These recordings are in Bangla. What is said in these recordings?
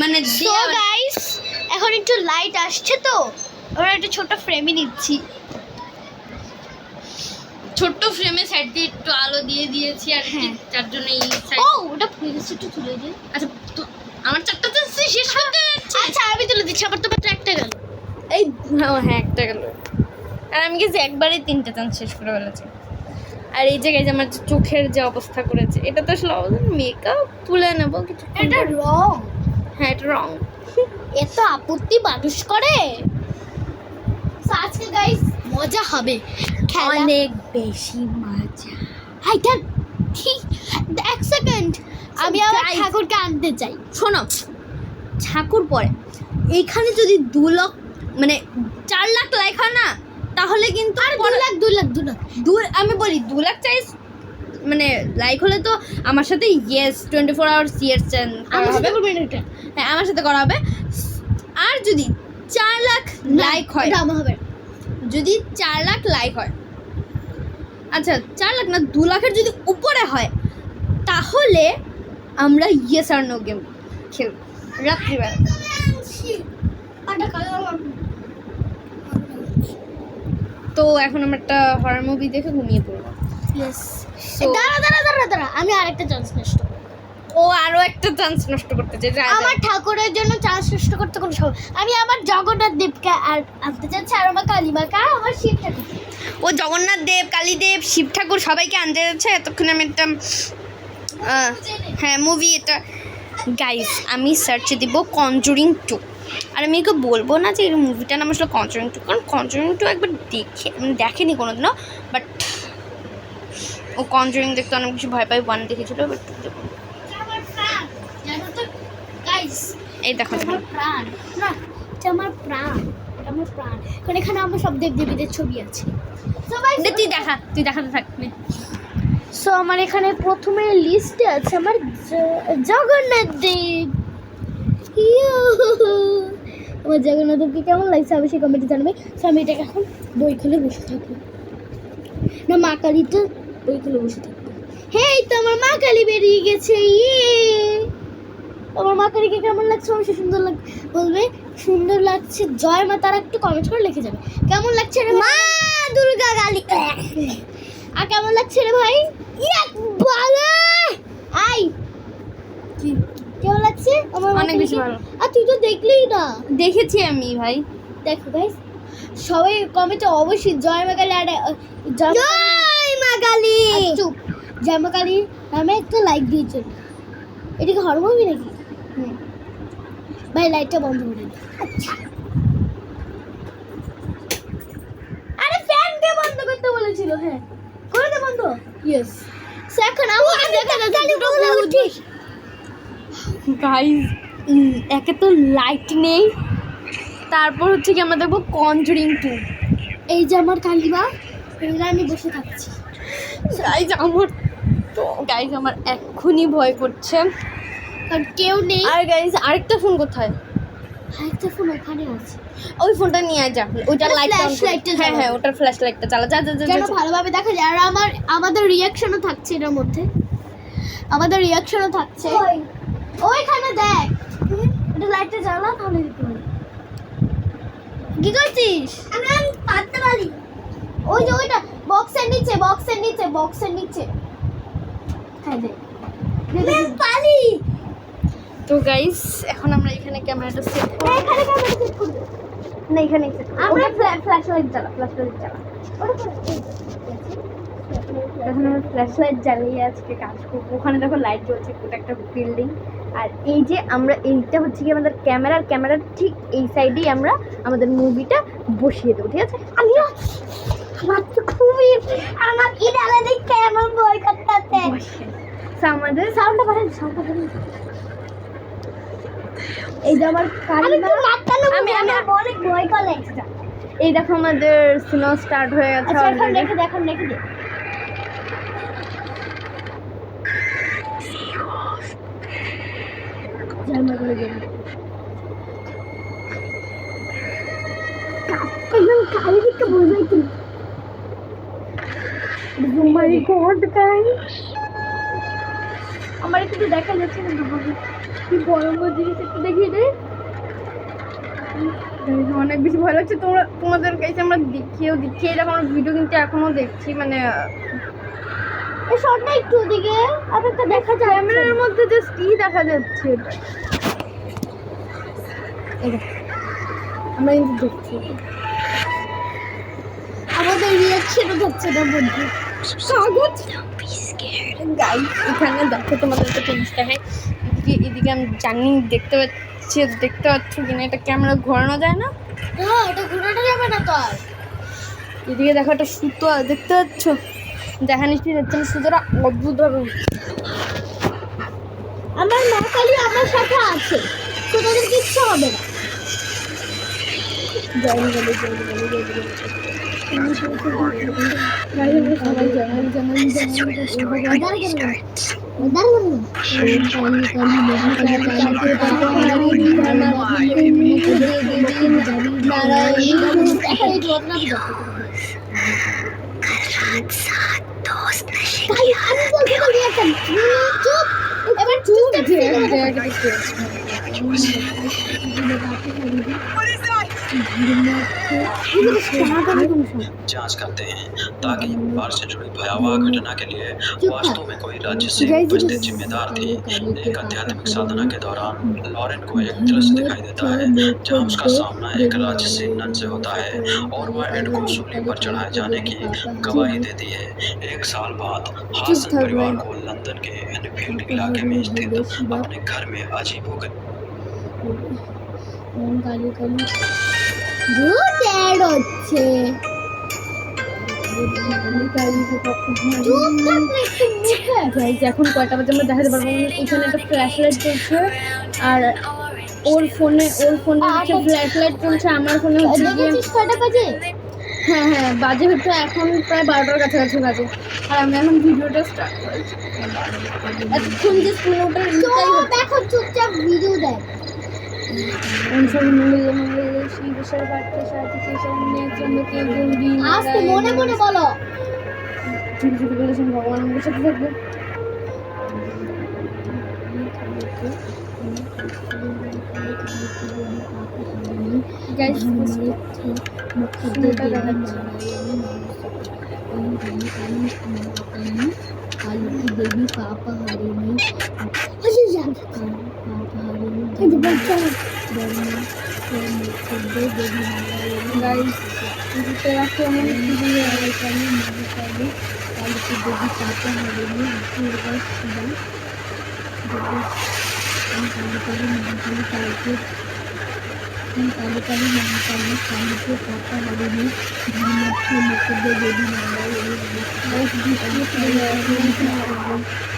মানে সো গাইস এখন একটু লাইট আসছে তো। আমরা একটা ছোট ফ্রেমই নিচ্ছি। ছোট্ট ফ্রেমে সাইড দিয়ে একটু আলো দিয়ে দিয়েছি আর কি হ্যাঁ। যার জন্য এই সাইড ও ওটা প্লিজ একটু তুলে দিন আচ্ছা তো আমার চারটা তো শেষ করতে যাচ্ছে। আচ্ছা আমি তুলে দিচ্ছি আবার তোমার তো একটা গেল। এই হ্যাঁ হ্যাঁ একটা গেল। আর আমি গেছি একবারে তিনটে চান্স শেষ করে ফেলেছি। আর এই জায়গায় যে আমার চোখের যে অবস্থা করেছে এটা তো আসলে মেকআপ তুলে নেব কিছু এটা রং হ্যাঁ এটা রং এত আপত্তি মানুষ করে? আজকে গাইস মজা হবে। অনেক বেশি মজা। হাইটা ঠিক এক সেকেন্ড আমি আমার ঠাকুরকে আনতে চাই। শোনো ঠাকুর পরে। এইখানে যদি দু লাখ মানে চার লাখ লাইক হয় না তাহলে কিন্তু আর দু লাখ দু লাখ দু লাখ। দু আমি বলি দু লাখ চাই মানে লাইক হলে তো আমার সাথে yes twenty four hours yes আমার সাথে হবে। হ্যাঁ আমার সাথে করা হবে। আর যদি চার লাখ লাইক হয় হবে। যদি চার লাখ লাইক হয় আচ্ছা চার লাখ না দু লাখের যদি উপরে হয় তাহলে আমরা ইয়েস আর নো গেম খেলব। রাত্রিবেলা। তো এখন আমরা একটা হরার মুভি দেখে ঘুমিয়ে পড়ব। ইয়েস দাঁড়া দাঁড়া দাঁড়া দাঁড়া আমি আরেকটা চান্স নষ্ট ও আরও একটা চান্স নষ্ট করতে চাই। আমার ঠাকুরের জন্য চান্স নষ্ট করতে কোনো সব আমি আমার জগন্নাথ দেবকে আর আনতে চাচ্ছি আর আমার কালিমাকে আর আমার শিব ঠাকুর। ও জগন্নাথ দেব কালীদেব শিব ঠাকুর সবাইকে আনতে যাচ্ছে? এতক্ষণে আমি একটা হ্যাঁ মুভি এটা গাইস আমি সার্চে দিব কনজুরিং টু আর আমি ওকে বলব না যে এই মুভিটার নাম আসলে কনজুরিং টু কারণ কনজুরিং টু একবার দেখে দেখেনি কোনোদিনও বাট ও কনজুরিং দেখতে অনেক কিছু ভয় পাই ওয়ান দেখেছিল বাট এই দেখো প্রাণ। না আমার প্রাণ এটা আমার প্রাণ। কারণ এখানে আমার সব ছবি আছে। তুই দেখা তুই দেখাতে থাক নে। সো আমার এখানে প্রথমে লিস্টে আছে আমার জগন্নাথ দেব। আমার জগন্নাথ দেবকে কেমন লাগছে অবশ্যই কমেন্টে জানাবে। সো আমি এটাকে এখন বই খুলে বসে থাকি। না মা কালীটা বই খুলে বসে থাকব হ্যাঁ তো আমার মা কালী বেরিয়ে গেছে ইয়ে। আমার মা কালীকে কেমন লাগছে অবশ্যই সুন্দর লাগ বলবে? সুন্দর লাগছে। জয় মা তারা একটু কমেন্ট করে লিখে যাবে। কেমন লাগছে রে মা দুর্গা কালী। আর কেমন লাগছে রে ভাই? বালা। আই। কি? কেমন লাগছে? আমার অনেক বেশি ভালো। আর তুই তো দেখলেই না। দেখেছি আমি ভাই। দেখো গাইস সবাই কমেন্টে অবশ্যই জয় মা কালী আর জয়! মা কালী চুপ। জয় মা কালী নামে একটা লাইক দিয়েছেন এটা কি হরর নাকি? ভাই লাইটটা বন্ধ করে আচ্ছা। আরে ফ্যানকে বন্ধ করতে বলেছিল হ্যাঁ। করে দে বন্ধ। ইয়েস এখন আমাকে দেখা যাচ্ছে দুটো ভূত গাইজ একে তো লাইট নেই। তারপর হচ্ছে কি আমরা দেখব কনজুরিং টু এই যে আমার কালিমা এগুলো আমি বসে থাকছি। গাইজ আমার তো গাইজ আমার এক্ষুনি ভয় করছে। আর কেউ নেই। আর গাইজ আরেকটা ফোন কোথায়? আরেকটা ফোন ওখানে আছে। ওই ফোনটা নিয়ে আয় যা। ওটা লাইট হ্যাঁ হ্যাঁ ওটার ফ্ল্যাশ লাইটটা চালা যা যা যা, যেন। ভালোভাবে দেখা যায়? আর আমার আমাদের রিয়াকশনও থাকছে এটার মধ্যে। আমাদের রিয়াকশনও থাকছে। ওইখানে দেখ। এটা লাইটটা জ্বালা তাহলে পারি। কি করছিস? আমি পারতে পারি ওই যে ওইটা। বক্সের নিচে বক্সের নিচে বক্সের নিচে। হ্যাঁ পারি তো গাইজ এখন আমরা এখানে ক্যামেরাটা সেট করব। এখানে ক্যামেরা সেট করবে। না এখানে আমরা আমরা ফ্ল্যাশ লাইট জ্বালা ফ্ল্যাশ লাইট জ্বালা এখন আমরা ফ্ল্যাশ লাইট জ্বালিয়ে আজকে কাজ করব। ওখানে দেখো লাইট জ্বলছে ওটা একটা বিল্ডিং আর এই যে আমরা এইটা হচ্ছে কি আমাদের ক্যামেরার ক্যামেরার ঠিক এই সাইডেই আমরা আমাদের মুভিটা বসিয়ে দেবো ঠিক আছে? আমি আমার তো খুবই আমার ইডালে দেখে আমার বই করতে আমাদের সাউন্ডটা বাড়ান সাউন্ডটা বাড়ান। এই যে আমার আমি- আমি- অনেক ভয় করে। এই দেখো আমাদের সিনেমা স্টার্ট হয়ে গেছে আচ্ছা এখন রেখে দে এখন রেখে দে। জামা করে দে একদম কালি দিকে বোঝাই কি My God, guys! আমার একটু দেখা যাচ্ছে না বাবা। কি বড় বড় জিনিস একটু দেখিয়ে দে। অনেক বেশি ভয় লাগছে। তোমরা তোমাদের কাছে আমরা দেখিয়েও দেখিয়ে এরকম ভিডিও কিন্তু এখনও দেখছি মানে এই শটটা একটু ওদিকে। আর একটা দেখা যায় ক্যামেরার মধ্যে জাস্ট ই দেখা যাচ্ছে। আমরা কিন্তু দেখছি। আমাদের রিয়াকশনও হচ্ছে না বন্ধু। কাগজ গাইস এখানে দেখো তোমাদেরকে জিনিস দেখাই। এদিকে এদিকে আমি জানি দেখতে পাচ্ছি দেখতে পাচ্ছ কিনা এটা ক্যামেরা ঘোরানো যায় না? হ্যাঁ এটা ঘুরানো যাবে না তো আর। এদিকে দেখো একটা সুতো দেখতে পাচ্ছ? দেখা নিশ্চয়ই যাচ্ছে না সুতোটা অদ্ভুতভাবে আমার মা কালী আমার সাথে আছে। তো তাদের কিচ্ছু হবে না। This is where the story finally starts. जाँच करते हैं ताकि बार से जुड़ी भयावह घटना के लिए वास्तव में कोई राज्य से बचते जिम्मेदार थे। एक आध्यात्मिक साधना के दौरान लॉरेन को एक दृश्य दिखाई देता है जहाँ उसका सामना एक राज्य से नन से होता है और वह एड को सूली पर चढ़ाए जाने की गवाही देती है। एक साल बाद हासन परिवार को लंदन के एनफील्ड इलाके में स्थित अपने घर में अजीब हो गए। ভূত গাইজ এখন কয়টা বাজে আমরা দেখাতে পারব এখানে একটা ফ্ল্যাশ লাইট চলছে আর ওর ফোনে ওর ফোনে হচ্ছে ফ্ল্যাশ লাইট চলছে আমার ফোনে হচ্ছে কয়টা বাজে হ্যাঁ হ্যাঁ বাজে হচ্ছে এখন প্রায় বারোটার কাছাকাছি বাজে আর আমি এখন ভিডিওটা স্টার্ট করেছি এতক্ষণ যে স্ক্রিন ওটা দেখো চুপচাপ ভিডিও দেখ। ভগবান আমাদের সাথে। দেবী? পাপা হারিনি। আচ্ছা কালীকে দেবী পাপা আশীর্বাদ শিবাই দেবী কালী কালী মহাকালী কালীকে কালী কালী মহাকালী কালীকে পাপা হারিনি ধর্মার্থ মুকুদ দেবী নারায়ণী কালীকে পাপা হারিনি ধর্মার্থ ওই এই জানলা ওখান থেকে এমনি খোলা মানে জানলা উঠুকটা এদিকে কাজ হ্যাঁ কাজ কালী কালী কালী মহাকালী কালীকে দেবী পাপা হারিনি কালী কালী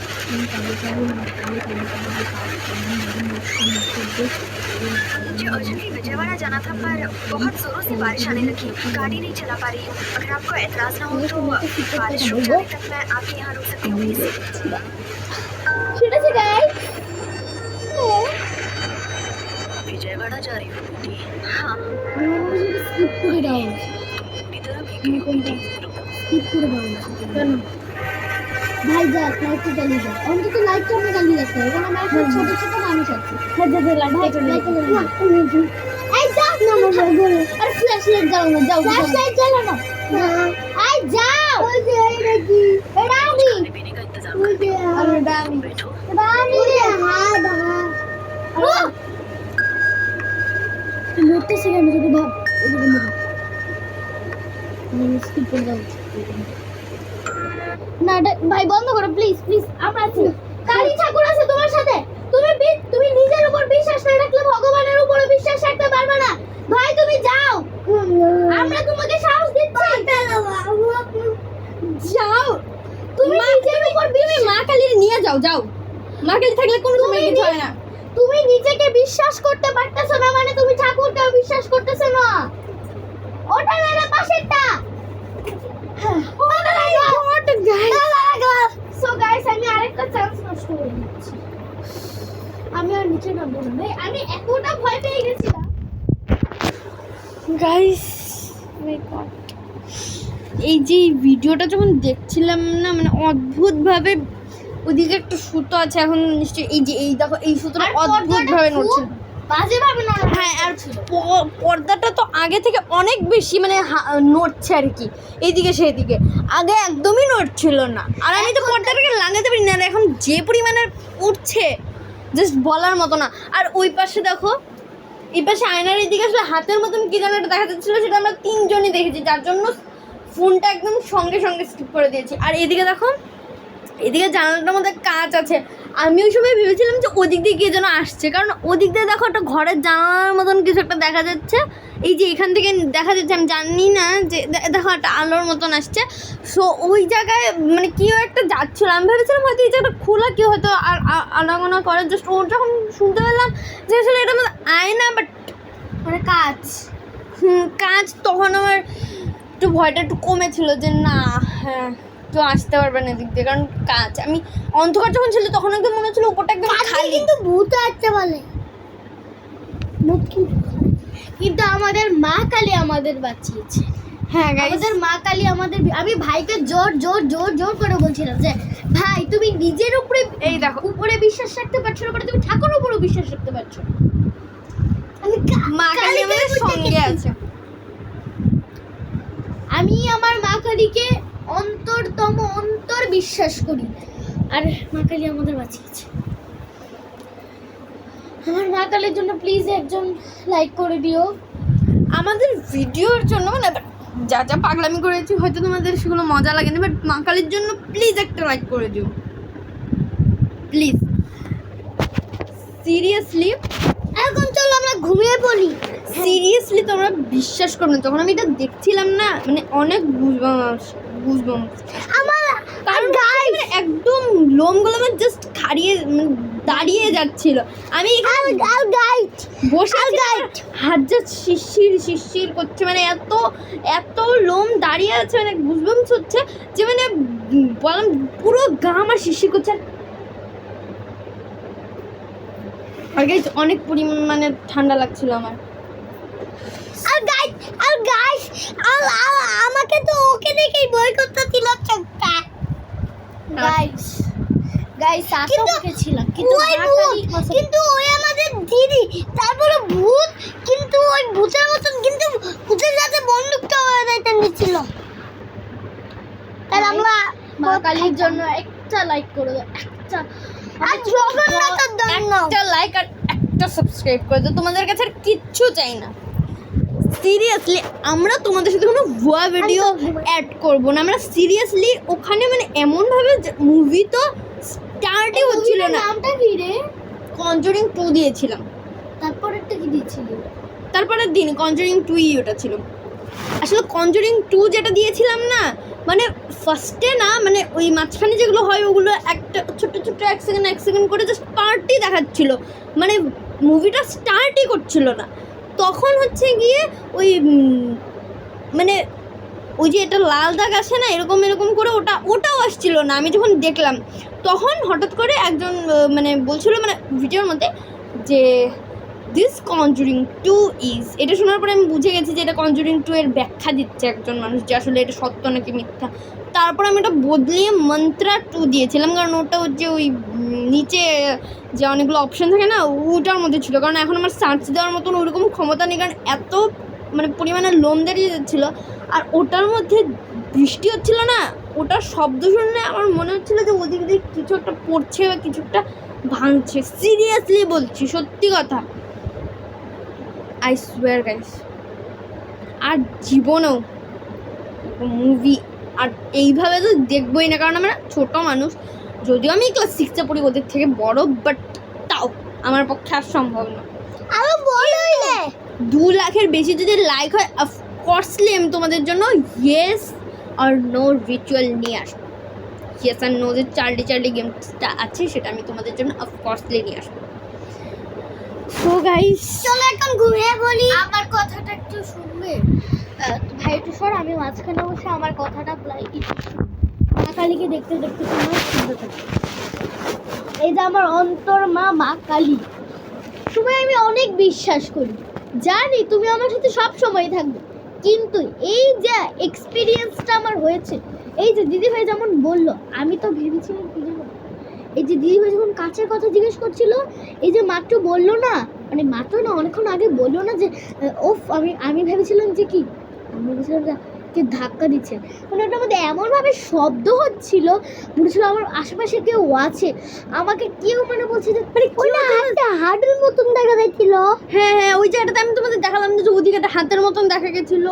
मुझे अर्जुन की विजयवाड़ा जाना था पर बहुत जोरों से बारिश आने लगी गाड़ी नहीं चला पा रही हूँ अगर आपको एतराज़ ना हो तो बारिश रुक जाने तक मैं आपके यहाँ रुक सकती हूँ विजयवाड़ा जा रही हूँ बेटी हाँ पूरी तरह भीग गई बेटी पूरी ভাই যা লাইটটা জ্বালিয়ে দাও অন্তত লাইটটা আমরা জ্বালিয়ে রাখতে হবে কারণ আমরা এখন ছোট ছোট মানুষ আছি। হ্যাঁ দাদা লাইটটা জ্বালিয়ে না এই যাও না আমার ঘরে আরে ফ্ল্যাশ লাইট জ্বালাও না যাও ফ্ল্যাশ লাইট জ্বালাও না। আই যাও। ওই যে এই নাকি এটা ওই যে আমি। দামি দামি হ্যাঁ হ্যাঁ মরতেছে কেন যদি ভাব এদিকে মরো স্কিপ করে দাও না ভাই বন্ধ করো প্লিজ প্লিজ আমরা আছি। কালী ঠাকুর আছে তোমার সাথে। তুমি তুমি নিজের উপর বিশ্বাস না রাখলে ভগবানের উপর বিশ্বাস রাখতে পারবে না। ভাই তুমি যাও। আমরা তোমাকে সাহস দিচ্ছি। যাও। তুমি নিজের উপর তুমি মা কালীর নিয়ে যাও যাও। মা কালী থাকলে কোনো সময় কিছু হয় না। তুমি নিজেকে বিশ্বাস করতে পারতেছো না মানে তুমি ঠাকুরকেও বিশ্বাস করতেছো না। ওটা না না পাশেরটা। গাইস সো গাইস আমি আরেকটা চান্স নষ্ট করে দিচ্ছি। আমি আর নিচে নামবো না। ভাই আমি এতটা ভয় পেয়ে গেছিলাম। গাইস এই যে ভিডিওটা যখন দেখছিলাম না মানে অদ্ভুতভাবে ওদিকে একটা সুতো আছে এখন নিশ্চয়ই এই যে এই দেখো এই সুতোটা অদ্ভুতভাবে নড়ছিল। বাজে ভাবে না হ্যাঁ আর পর্দাটা তো আগে থেকে অনেক বেশি মানে নড়ছে আর কি। এইদিকে সেদিকে। আগে একদমই নড়ছিল না। আর আমি তো পর্দাটাকে লাগাতে পারি না এখন যে পরিমাণে উঠছে জাস্ট বলার মতো না। আর ওই পাশে দেখো এই পাশে আয়নার এদিকে আসলে হাতের মতন কি যেন দেখা যাচ্ছিল সেটা আমরা তিনজনই দেখেছি যার জন্য ফোনটা একদম সঙ্গে সঙ্গে স্কিপ করে দিয়েছি। আর এদিকে দেখো এদিকে জানালাটার মধ্যে কাঁচ আছে। আমি ওই সময় ভেবেছিলাম যে ওদিক দিয়ে কে যেন আসছে কারণ ওদিক দিয়ে দেখো একটা ঘরের জানালার মতন কিছু একটা দেখা যাচ্ছে। এই যে এখান থেকে দেখা যাচ্ছে আমি জানি না যে দেখো একটা আলোর মতন আসছে। সো ওই জায়গায় মানে কেউ একটা যাচ্ছিল। আমি ভেবেছিলাম হয়তো এই জায়গাটা খোলা কেউ হয়তো আর- আনাগোনা করে। জাস্ট ও যখন শুনতে পেলাম যে আসলে এটা মধ্যে আয়না বাট মানে কাজ হুম, কাজ তখন আমার একটু ভয়টা একটু কমেছিল যে না হ্যাঁ। কেউ আসতে পারবে না এদিক দিয়ে। কারণ কাজ আমি অন্ধকার যখন ছিল তখন একদম মনে হচ্ছিল উপরটা একদম খালি। কিন্তু ভূত আসতে বলে ভূত কিন্তু আমাদের মা কালী আমাদের বাঁচিয়েছে। হ্যাঁ আমাদের মা কালী আমাদের আমি ভাইকে জোর জোর জোর জোর করে বলছিলাম যে ভাই তুমি নিজের উপরে এই দেখো। উপরে বিশ্বাস রাখতে পারছ না মানে তুমি ঠাকুর উপরে বিশ্বাস রাখতে পারছ। মা কালী আমাদের সঙ্গে আছে। আমি আমার মা কালীকে অন্তরতম অন্তর বিশ্বাস করি। আর মা কালী আমাদের বাঁচিয়েছে। আমার মা কালীর জন্য প্লিজ একজন লাইক করে দিও। আমাদের ভিডিওর জন্য মানে যা যা পাগলামি করেছি হয়তো তোমাদের সেগুলো মজা লাগেনি বাট মা কালীর জন্য প্লিজ একটা লাইক করে দিও। প্লিজ সিরিয়াসলি এখন চলো আমরা ঘুমিয়ে পড়ি। সিরিয়াসলি তোমরা বিশ্বাস করো না যখন আমি এটা দেখছিলাম না মানে অনেক গুজবাম গুজবাম আমার কারণ গাইস একদম লোমগুলো আমার জাস্ট খাড়িয়ে মানে দাঁড়িয়ে যাচ্ছিল। আমি বসে হাত যা শিরশির শিরশির করছে মানে এত এত লোম দাঁড়িয়ে আছে মানে গুজবামস হচ্ছে যে মানে বললাম পুরো গা আমার শিরশির করছে। আর- গাইজ অনেক পরিমাণে ঠান্ডা লাগছিল আমার। আর গাইড আর আর আমাকে তো ওকে দেখেই বই করতে ছিল চোখটা গাইস গাইস আতঙ্কে ছিলাম কিন্তু কিন্তু ওই আমাদের দিদি তারপরে ভূত কিন্তু ওই ভূতের মতন কিন্তু ভূতের সাথে বন্দুকটা হয়ে যাইতে তাই আমরা মা কালীর জন্য একটা লাইক করে দাও একটা আর জগন্নাথের জন্য একটা লাইক আর একটা সাবস্ক্রাইব করে দাও তোমাদের কাছে কিচ্ছু চাই না। সিরিয়াসলি আমরা তোমাদের সাথে কোনো ভুয়া ভিডিও অ্যাড করব না। আমরা সিরিয়াসলি ওখানে মানে এমনভাবে মুভি তো স্টার্টই হচ্ছিল না। নামটা কি রে? কনজুরিং টু দিয়েছিলাম। তারপর একটা কি দিয়েছিল? তারপরের দিন কনজুরিং টুই ওটা ছিল। আসলে কনজুরিং টু যেটা দিয়েছিলাম না মানে ফার্স্টে না মানে ওই মাঝখানে যেগুলো হয় ওগুলো একটা ছোট্ট ছোট্ট এক সেকেন্ড এক সেকেন্ড করে জাস্ট পার্টই দেখাচ্ছিল। মানে মুভিটা স্টার্টই করছিল না। তখন হচ্ছে গিয়ে ওই মানে ওই যে এটা লাল দাগ আসে না, এরকম এরকম করে ওটা, ওটাও আসছিল না। আমি যখন দেখলাম, তখন হঠাৎ করে একজন মানে বলছিল মানে ভিডিওর মধ্যে যে দিস কনজুরিং টু ইজ এটা শোনার পরে আমি বুঝে গেছি যে এটা কনজুরিং টু এর ব্যাখ্যা দিচ্ছে একজন মানুষ যে আসলে এটা সত্য নাকি মিথ্যা। তারপর আমি ওটা বদলিয়ে মন্ত্রা টু দিয়েছিলাম, কারণ ওটা হচ্ছে ওই নিচে যে অনেকগুলো অপশন থাকে না, ওটার মধ্যে ছিল। কারণ এখন আমার সার্চ দেওয়ার মতন ওরকম ক্ষমতা নেই, কারণ এত মানে পরিমাণে লোম দাঁড়িয়ে যাচ্ছিল আর ওটার মধ্যে বৃষ্টি হচ্ছিল না, ওটার শব্দ শুনলে আমার মনে হচ্ছিল যে ওদিক দিয়ে কিছু একটা পড়ছে বা কিছু একটা ভাঙছে। সিরিয়াসলি বলছি, সত্যি কথা। আই সোয়ার গাইস আর জীবনেও মুভি আর এইভাবে তো দেখবই না কারণ আমরা ছোট মানুষ। যদিও আমি ক্লাস সিক্সে পড়ি ওদের থেকে বড় বাট তাও আমার পক্ষে আর সম্ভব না। আরও বড় হইলে দু লাখের বেশি যদি লাইক হয় অফকোর্সলি আমি তোমাদের জন্য ইয়েস আর নো রিচুয়াল নিয়ে আসব। ইয়েস আর নো যে চার্লি চার্লি গেমসটা আছে সেটা আমি তোমাদের জন্য অফকোর্সলি নিয়ে আসব। সো গাইস চলো এখন ঘুমিয়ে বলি। আমার কথাটা একটু শুনবে। ভাই একটু সর আমি মাঝখানে বসে আমার কথাটা প্রায় কিছু মা কালীকে দেখতে দেখতে তোমার সুন্দর থাকে এই যে আমার অন্তর মা মা কালী তোমায় আমি অনেক বিশ্বাস করি। জানি তুমি আমার সাথে সব সময় থাকবে। কিন্তু এই যে এক্সপিরিয়েন্সটা আমার হয়েছে এই যে দিদিভাই যেমন বলল আমি তো ভেবেছিলাম কি এই যে দিদিভাই যখন কাছের কথা জিজ্ঞেস করছিল এই যে মাত্র বলল না মানে মাত্র না অনেকক্ষণ আগে বলল না যে ওফ আমি আমি ভেবেছিলাম যে কি আমি ভেবেছিলাম যে কে ধাক্কা দিচ্ছে। মানে ওটার মধ্যে এমনভাবে শব্দ হচ্ছিল মনে হচ্ছিল আমার আশেপাশে কেউ আছে। আমাকে কেউ মানে বলছে যে মানে ওইটা একটা হার্ডের মতন দেখা যাচ্ছিল হ্যাঁ হ্যাঁ ওই জায়গাটাতে আমি তোমাদের দেখালাম যে ওদিকে একটা হাতের মতন দেখা গেছিল।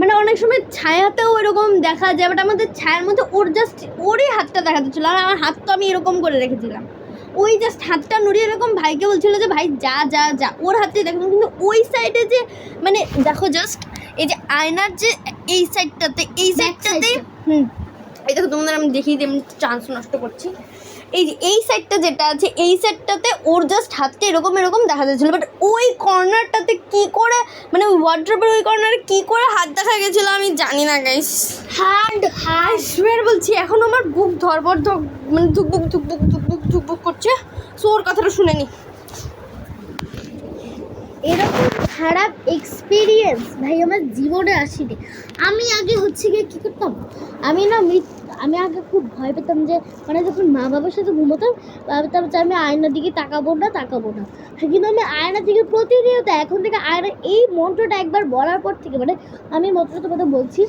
মানে অনেক সময় ছায়াতেও এরকম দেখা যায় বাট আমাদের ছায়ার মধ্যে ওর জাস্ট ওরই হাতটা দেখা যাচ্ছিল, আর আমার হাত তো আমি এরকম করে রেখেছিলাম। ওই জাস্ট হাতটা নড়িয়ে এরকম ভাইকে বলছিল যে, ভাই, যা যা যা। ওর হাতে দেখো কিন্তু ওই সাইডে যে মানে দেখো জাস্ট এই যে আয়নার যে, এই সাইডটাতে এই সাইডটাতে হুম। এই দেখো তোমাদের আমি দেখিয়ে দিই, আমি চান্স নষ্ট করছি। এই যে এই সাইডটা যেটা আছে এই সাইডটাতে ওর জাস্ট হাতটা এরকম এরকম দেখা যাচ্ছিল। বাট ওই কর্নারটাতে কি করে মানে ওই ওয়ার্ড্রপের ওই কর্নারে কি করে হাত দেখা গেছিল আমি জানি না গাইস হার্ড আই বলছি এখন আমার বুক ধরবর ধক মানে ধুকবুক ধুকবুক ধুকবুক ধুকবুক করছে। সো ওর কথাটা শুনে নি। এরকম খারাপ এক্সপিরিয়েন্স ভাই আমার জীবনে আসেনি। আমি আগে হচ্ছে গিয়ে কী করতাম? আমি না মৃত- আমি আগে খুব ভয় পেতাম যে মানে যখন মা বাবার সাথে ঘুমোতাম, ভাবতাম যে আমি আয়নার দিকে তাকাবো না তাকাবো না। কিন্তু আমি আয়নার দিকে প্রতিনিয়ত, এখন থেকে আয়না, এই মন্ত্রটা একবার বলার পর থেকে মানে আমি মন্ত্রটা তোমাদের বলছি,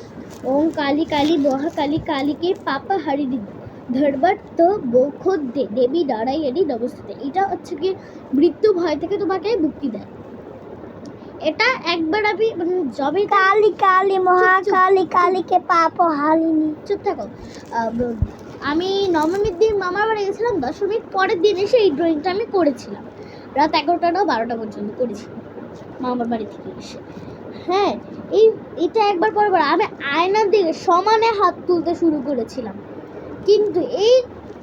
ওম কালী কালী মহা কালী কালীকে পাপা হারি দি ধরবার তো বৌখদ দে দেবী দাঁড়াই এডি নমস্তে এটা হচ্ছে কি, মৃত্যু ভয় থেকে তোমাকে মুক্তি দেয়। এটা একবার আমি মানে জবে কালী কালী মহাকালী কালীকে পাপ হারিনি চুপ থাকো। আমি নবমীর দিন মামার বাড়ি গেছিলাম দশমীর পরের দিন এসে এই ড্রয়িংটা আমি করেছিলাম। রাত এগারোটা না বারোটা পর্যন্ত করেছিলাম মামার বাড়ি থেকে এসে। হ্যাঁ এই এটা একবার পর আমি আয়নার দিকে সমানে হাত তুলতে শুরু করেছিলাম। কিন্তু এই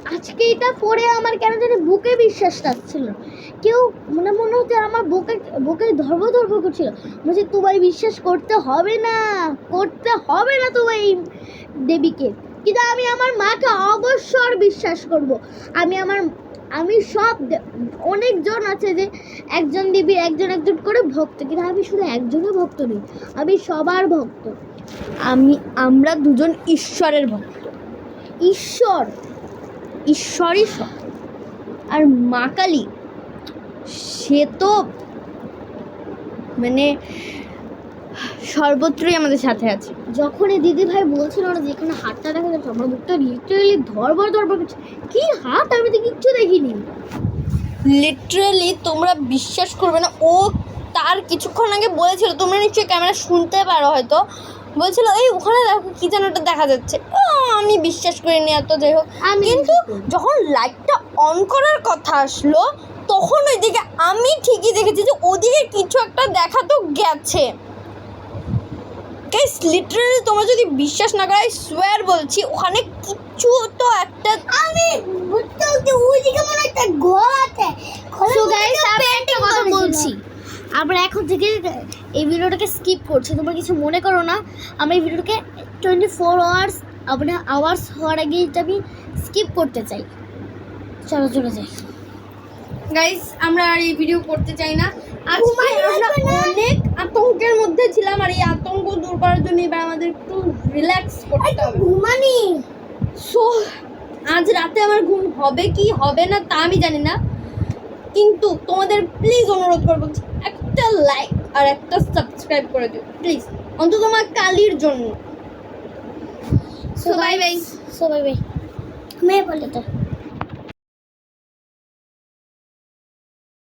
আজকে এটা পরে আমার কেন জানি বুকে বিশ্বাস না। কেউ মনে মনে হচ্ছে আমার বুকে বুকে ধর্ম ধর্ম করছিল। বলছে তোমায় বিশ্বাস করতে হবে না, করতে হবে না তোমায় এই দেবীকে। কিন্তু আমি আমার মাকে অবসর বিশ্বাস করব। আমি আমার, আমি সব অনেকজন আছে যে একজন দেবী একজন একজন করে ভক্ত, কিন্তু আমি শুধু একজনের ভক্ত নই, আমি সবার ভক্ত। আমি, আমরা দুজন ঈশ্বরের ভক্ত। ঈশ্বর ঈশ্বরই সব আর মা কালী, সে তো মানে সর্বত্রই আমাদের সাথে আছে। যখন এই দিদি ভাই বলছিল না যেখানে হাতটা দেখা যাচ্ছে আমার বুকটা লিটারেলি ধরবর ধরবর করছে। কি হাত? আমি তো কিচ্ছু দেখিনি। লিটারালি তোমরা বিশ্বাস করবে না, ও তার কিছুক্ষণ আগে বলেছিল, তোমরা নিশ্চয়ই ক্যামেরা শুনতে পারো হয়তো। বলছিল এই ওখানে দেখো কি যেন ওটা দেখা যাচ্ছে। ও, আমি বিশ্বাস করিনি এত যাই হোক। কিন্তু যখন লাইটটা অন করার কথা আসলো তখন ওইদিকে আমি ঠিকই দেখেছি যে ওদিকে কিছু একটা দেখা তো গেছে। গাইস লিটারালি তোমরা যদি বিশ্বাস না করো সোয়ার বলছি ওখানে কিছু তো একটা আমি বুঝতে ওইদিকে মনে একটা ঘর আছে। সো গাইস আমি একটা কথা বলছি। আমরা এখন থেকে এই ভিডিওটাকে স্কিপ করছি। তোমরা কিছু মনে করো না আমরা এই ভিডিওটাকে টোয়েন্টি ফোর আওয়ার্স আপনার আওয়ার্স হওয়ার আগে এটা আমি স্কিপ করতে চাই। চলো চলে যাই। গাইস আমরা আর এই ভিডিও করতে চাই না। আজকে আমরা অনেক আতঙ্কের মধ্যে ছিলাম আর এই আতঙ্ক দূর করার জন্য এবার আমাদের একটু রিল্যাক্স করতে হবে। ঘুমানি। সো আজ রাতে আমার ঘুম হবে কি হবে না তা আমি জানি না। কিন্তু তোমাদের প্লিজ অনুরোধ করব একটা লাইক আর একটা সাবস্ক্রাইব করে দিও প্লিজ অন্তত আমার কালির জন্য। So bye bye so bye bye মেয়ে বলে তো